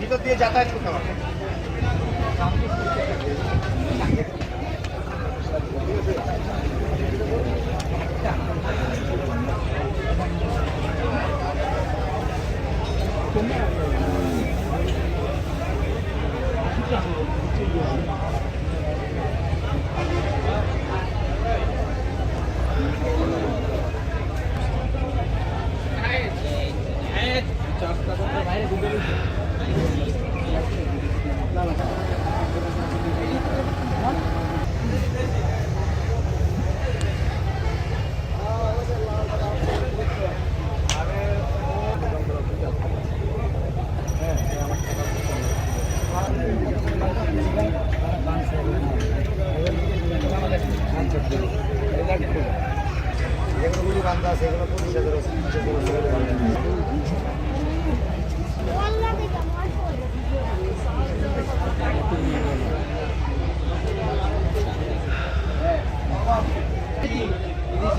ভিতর দিয়ে যাতায়াত করতে পারবে যেগুলো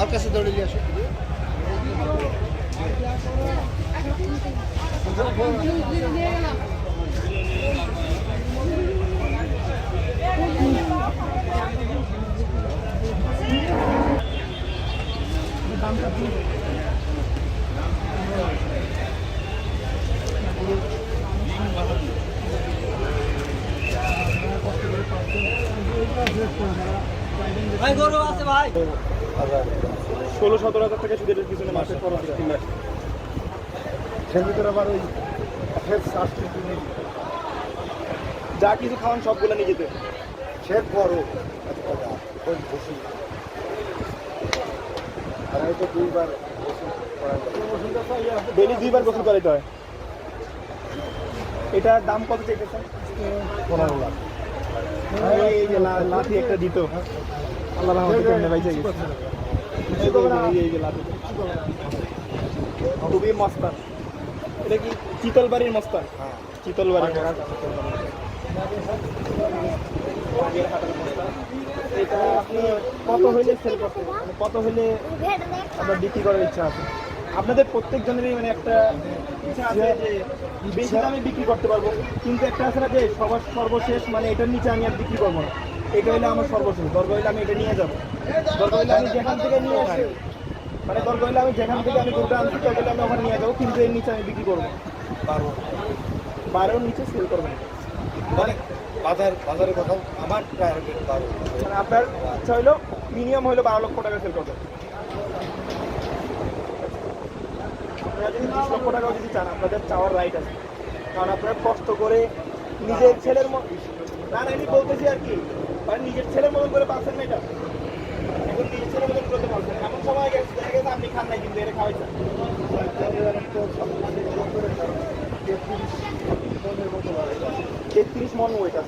আর কাছে দৌড়ে নিয়ে আসো। ষোলো সতেরো হাজার টাকা সুদের পিছনে মাসে খরচ তিন মাস সের ভিতরে আবার ওই যা কিছু খাওয়ান সবগুলো নিয়ে যেতে সের বড়। ওই আর হয়তো দুইবার। ডেলি দুইবার গোসল করাইতে হয়। এটার দাম কত চেয়েছেন পনেরো লাখ। এই যে লা- লাঠি একটা দিত। আল্লাহ রহমতে কেমনে বাইচে গেছে? খুবই মস্তান। এটা কি চিতলবাড়ির মস্তান? হ্যাঁ। চিতলবাড়ির মস্তান। এটা আপনি কত হইলে সেল করতে মানে কত হইলে আপনার বিক্রি করার ইচ্ছা আছে? আপনাদের প্রত্যেক জনেরই মানে একটা ইচ্ছা আছে যে বেশি দামে বিক্রি করতে পারব। কিন্তু একটা আছে না যে সবার সর্বশেষ মানে এটার নিচে আমি আর বিক্রি করব না। এটা হইলে আমার সর্বশেষ। দরকার হইলে আমি এটা নিয়ে যাব। দরকার হইলে আমি যেখান থেকে নিয়ে আসি মানে দরকার হইলে আমি যেখান থেকে আমি গরুটা আনছি হইলে আমি ওখানে নিয়ে যাব কিন্তু এর নিচে আমি বিক্রি করব। বারো। বারোর নিচে সেল করব মানে বাজার বাজারে কোথাও আমার টার্গেট বারো। মানে আপনার ইচ্ছা হইল মিনিমাম হইল বারো লক্ষ টাকা সেল করবেন। আপনারা যদি বিশ লক্ষ টাকাও যদি চান আপনাদের চাওয়ার রাইট আছে। কারণ আপনারা কষ্ট করে নিজের ছেলের মতো না না আমি বলতেছি আর কি মানে নিজের ছেলের মতন করে পাচ্ছেন না এটা? এখন নিজের ছেলের মতন করতে পারছেন এমন সময় গেছে, দেখা গেছে আপনি খান নাই কিন্তু এটা খাওয়াইছেন তেত্রিশ মন ওয়েট আছে